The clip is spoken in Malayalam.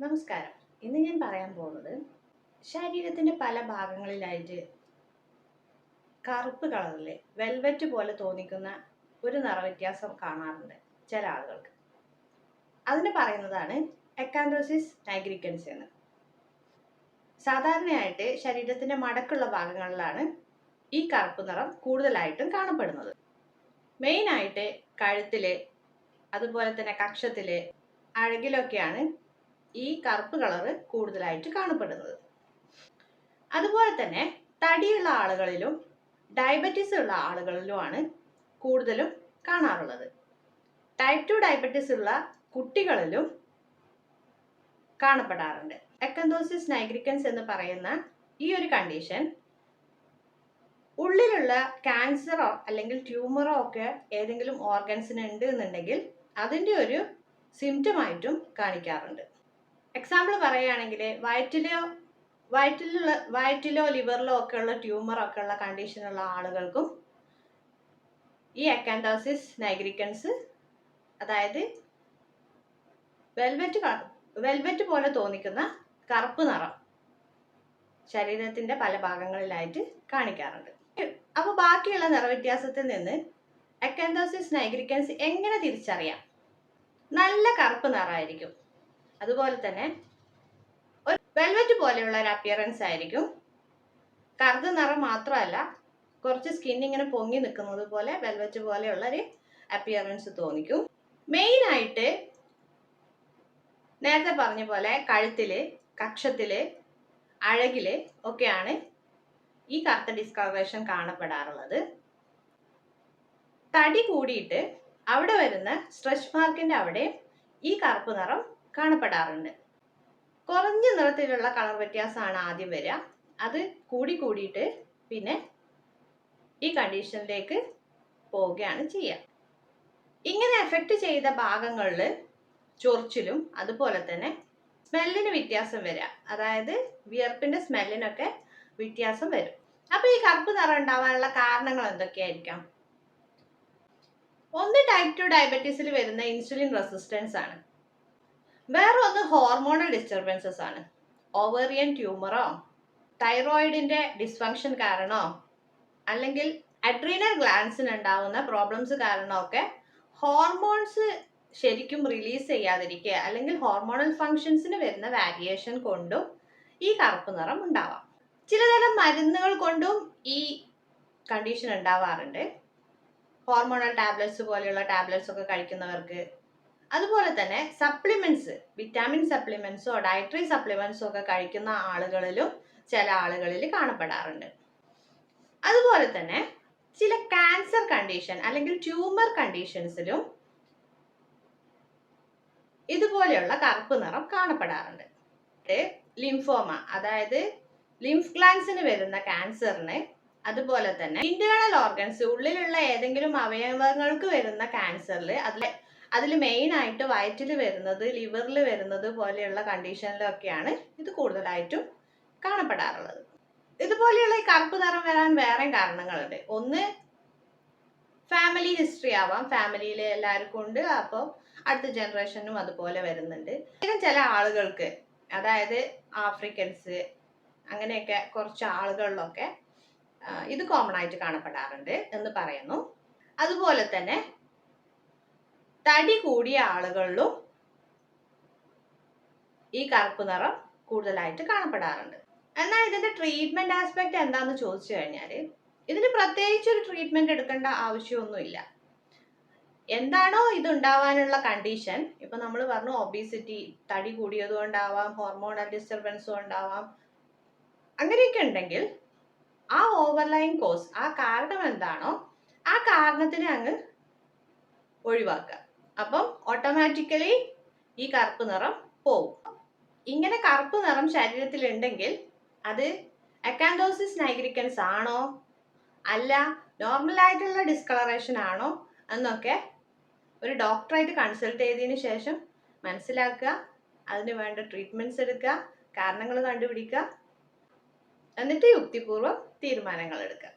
നമസ്കാരം. ഇന്ന് ഞാൻ പറയാൻ പോകുന്നത് ശരീരത്തിന്റെ പല ഭാഗങ്ങളിലായിട്ട് കറുപ്പ് കളറിൽ വെൽവെറ്റ് പോലെ തോന്നിക്കുന്ന ഒരു നിറവ്യത്യാസം കാണാറുണ്ട് ചില ആളുകൾക്ക്. അതിന് പറയുന്നതാണ് എക്കാൻഡോസിസ് നൈഗ്രിക്കൻസ് എന്ന്. സാധാരണയായിട്ട് ശരീരത്തിന്റെ മടക്കുള്ള ഭാഗങ്ങളിലാണ് ഈ കറുപ്പ് നിറം കൂടുതലായിട്ടും കാണപ്പെടുന്നത്. മെയിനായിട്ട് കഴുത്തിലെ അതുപോലെ തന്നെ കക്ഷത്തിലെ അഴകിലൊക്കെയാണ് ഈ കറുപ്പ് കളറ് കൂടുതലായിട്ട് കാണപ്പെടുന്നത്. അതുപോലെ തന്നെ തടിയുള്ള ആളുകളിലും ഡയബറ്റീസ് ഉള്ള ആളുകളിലുമാണ് കൂടുതലും കാണാറുള്ളത്. ടൈപ്പ് ടു ഡയബറ്റീസ് ഉള്ള കുട്ടികളിലും കാണപ്പെടാറുണ്ട്. എക്കന്തോസിസ് നൈഗ്രിക്കൻസ് എന്ന് പറയുന്ന ഈ ഒരു കണ്ടീഷൻ ഉള്ളിലുള്ള ക്യാൻസറോ അല്ലെങ്കിൽ ട്യൂമറോ ഒക്കെ ഏതെങ്കിലും ഓർഗൻസിന് ഉണ്ട് എന്നുണ്ടെങ്കിൽ അതിന്റെ ഒരു സിംറ്റമായിട്ടും കാണിക്കാറുണ്ട്. എക്സാമ്പിൾ പറയുകയാണെങ്കിൽ വയറ്റിലോ വയറ്റിലുള്ള വയറ്റിലോ ലിവറിലോ ഒക്കെ ഉള്ള ട്യൂമർ ഒക്കെ ഉള്ള കണ്ടീഷനുള്ള ആളുകൾക്കും ഈ അക്കാൻതോസിസ് നൈഗ്രിക്കൻസ് അതായത് വെൽവെറ്റ് വെൽവെറ്റ് പോലെ തോന്നിക്കുന്ന കറുപ്പ് നിറം ശരീരത്തിന്റെ പല ഭാഗങ്ങളിലായിട്ട് കാണിക്കാറുണ്ട്. അപ്പോൾ ബാക്കിയുള്ള നിറവ്യത്യാസത്തിൽ നിന്ന് അക്കാൻതോസിസ് നൈഗ്രിക്കൻസ് എങ്ങനെ തിരിച്ചറിയാം? നല്ല കറുപ്പ് നിറമായിരിക്കും അതുപോലെ തന്നെ ഒരു വെൽവെറ്റ് പോലെയുള്ള ഒരു അപ്പിയറൻസ് ആയിരിക്കും. കറുത്ത നിറം മാത്രമല്ല കുറച്ച് സ്കിൻ ഇങ്ങനെ പൊങ്ങി നിൽക്കുന്നത് പോലെ വെൽവെറ്റ് പോലെയുള്ള ഒരു അപ്പിയറൻസ് തോന്നിക്കും. മെയിൻ ആയിട്ട് നേരത്തെ പറഞ്ഞ പോലെ കഴുത്തിൽ കക്ഷത്തിൽ അഴകിൽ ഒക്കെയാണ് ഈ കറുത്ത ഡിസ്കളറേഷൻ കാണപ്പെടാറുള്ളത്. തടി കൂടിയിട്ട് അവിടെ വരുന്ന സ്ട്രെച്ച് മാർക്കിന്റെ അവിടെ ഈ കറുപ്പ് നിറം കാണപ്പെടാറുണ്ട്. കുറഞ്ഞ നിറത്തിലുള്ള കളർ വ്യത്യാസമാണ് ആദ്യം വരിക. അത് കൂടി കൂടിയിട്ട് പിന്നെ ഈ കണ്ടീഷനിലേക്ക് പോവുകയാണ് ചെയ്യുക. ഇങ്ങനെ എഫക്റ്റ് ചെയ്ത ഭാഗങ്ങളിൽ ചൊറിച്ചിലും അതുപോലെ തന്നെ സ്മെല്ലിന് വ്യത്യാസം വരിക. അതായത് വിയർപ്പിന്റെ സ്മെല്ലിനൊക്കെ വ്യത്യാസം വരും. അപ്പൊ ഈ കറുപ്പ് നിറം ഉണ്ടാവാനുള്ള കാരണങ്ങൾ എന്തൊക്കെയായിരിക്കാം? ഒന്ന് ടൈപ്പ് ടു ഡയബറ്റീസിൽ വരുന്ന ഇൻസുലിൻ റെസിസ്റ്റൻസ് ആണ്. വേറെ ഒന്ന് ഹോർമോണൽ ഡിസ്റ്റർബൻസസ് ആണ് ഓവേറിയൻ ട്യൂമറോ തൈറോയിഡിന്റെ ഡിസ്ഫങ്ഷൻ കാരണോ അല്ലെങ്കിൽ അഡ്രീനൽ ഗ്ലാൻസിന് ഉണ്ടാവുന്ന പ്രോബ്ലംസ് കാരണമൊക്കെ ഹോർമോൺസ് ശരിക്കും റിലീസ് ചെയ്യാതിരിക്കുക അല്ലെങ്കിൽ ഹോർമോണൽ ഫങ്ഷൻസിന് വരുന്ന വാരിയേഷൻ കൊണ്ടും ഈ കറുപ്പ് നിറം ഉണ്ടാവാം. ചിലതരം മരുന്നുകൾ കൊണ്ടും ഈ കണ്ടീഷൻ ഉണ്ടാവാറുണ്ട്. ഹോർമോണൽ ടാബ്ലറ്റ്സ് പോലെയുള്ള ടാബ്ലറ്റ്സ് ഒക്കെ കഴിക്കുന്നവർക്ക് അതുപോലെ തന്നെ സപ്ലിമെന്റ്സ് വിറ്റാമിൻ സപ്ലിമെന്റ്സോ ഡയറ്ററി സപ്ലിമെന്റ്സോ ഒക്കെ കഴിക്കുന്ന ആളുകളിലും ചില ആളുകളിൽ കാണപ്പെടാറുണ്ട്. അതുപോലെ തന്നെ ചില ക്യാൻസർ കണ്ടീഷൻ അല്ലെങ്കിൽ ട്യൂമർ കണ്ടീഷൻസിലും ഇതുപോലെയുള്ള കറുപ്പ് നിറം കാണപ്പെടാറുണ്ട്. ലിംഫോമ അതായത് ലിംഫ് ഗ്ലാൻസിന് വരുന്ന ക്യാൻസറിന് അതുപോലെ തന്നെ ഇന്റേണൽ ഓർഗൻസ് ഉള്ളിലുള്ള ഏതെങ്കിലും അവയവങ്ങൾക്ക് വരുന്ന ക്യാൻസറിൽ അതിൽ അതിൽ മെയിൻ ആയിട്ട് വയറ്റിൽ വരുന്നത് ലിവറിൽ വരുന്നത് പോലെയുള്ള കണ്ടീഷനിലൊക്കെയാണ് ഇത് കൂടുതലായിട്ടും കാണപ്പെടാറുള്ളത്. ഇതുപോലെയുള്ള ഈ കറുപ്പ് നിറം വരാൻ വേറെ കാരണങ്ങളുണ്ട്. ഒന്ന് ഫാമിലി ഹിസ്റ്ററി ആവാം. ഫാമിലിയിലെ എല്ലാവർക്കും ഉണ്ട്. അപ്പോൾ അടുത്ത ജനറേഷനും അതുപോലെ വരുന്നുണ്ട്. പിന്നെ ചില ആളുകൾക്ക് അതായത് ആഫ്രിക്കൻസ് അങ്ങനെയൊക്കെ കുറച്ച് ആളുകളിലൊക്കെ ഇത് കോമൺ ആയിട്ട് കാണപ്പെടാറുണ്ട് എന്ന് പറയുന്നു. അതുപോലെ തന്നെ തടി കൂടിയ ആളുകളിലും ഈ കറുപ്പ് നിറം കൂടുതലായിട്ട് കാണപ്പെടാറുണ്ട്. എന്നാൽ ഇതിന്റെ ട്രീറ്റ്മെന്റ് ആസ്പെക്ട് എന്താന്ന് ചോദിച്ചു കഴിഞ്ഞാൽ ഇതിന് പ്രത്യേകിച്ച് ഒരു ട്രീറ്റ്മെന്റ് എടുക്കേണ്ട ആവശ്യമൊന്നുമില്ല. എന്താണോ ഇത് ഉണ്ടാവാനുള്ള കണ്ടീഷൻ ഇപ്പൊ നമ്മൾ പറഞ്ഞു ഒബീസിറ്റി തടി കൂടിയത് കൊണ്ടാവാം ഹോർമോണൽ ഡിസ്റ്റർബൻസ് കൊണ്ടാവാം അങ്ങനെയൊക്കെ ഉണ്ടെങ്കിൽ ആ ഓവർലൈൻ കോസ് ആ കാരണം എന്താണോ ആ കാരണത്തിനെ അങ്ങ് ഒഴിവാക്കുക. അപ്പം ഓട്ടോമാറ്റിക്കലി ഈ കറുപ്പ് നിറം പോവും. ഇങ്ങനെ കറുപ്പ് നിറം ശരീരത്തിൽ ഉണ്ടെങ്കിൽ അത് അക്കാൻഡോസിസ് നൈഗ്രിക്കൻസ് ആണോ? അല്ല നോർമൽ ആയിട്ടുള്ള ഡിസ്കളറേഷൻ ആണോ? എന്നൊക്കെ ഒരു ഡോക്ടറായിട്ട് കൺസൾട്ട് ചെയ്തതിന് ശേഷം മനസ്സിലാക്കുക അതിന് വേണ്ട ട്രീറ്റ്മെന്റ്സ് എടുക്കുക കാരണങ്ങൾ കണ്ടുപിടിക്കുക എന്നിട്ട് യുക്തിപൂർവം തീരുമാനങ്ങൾ എടുക്കുക.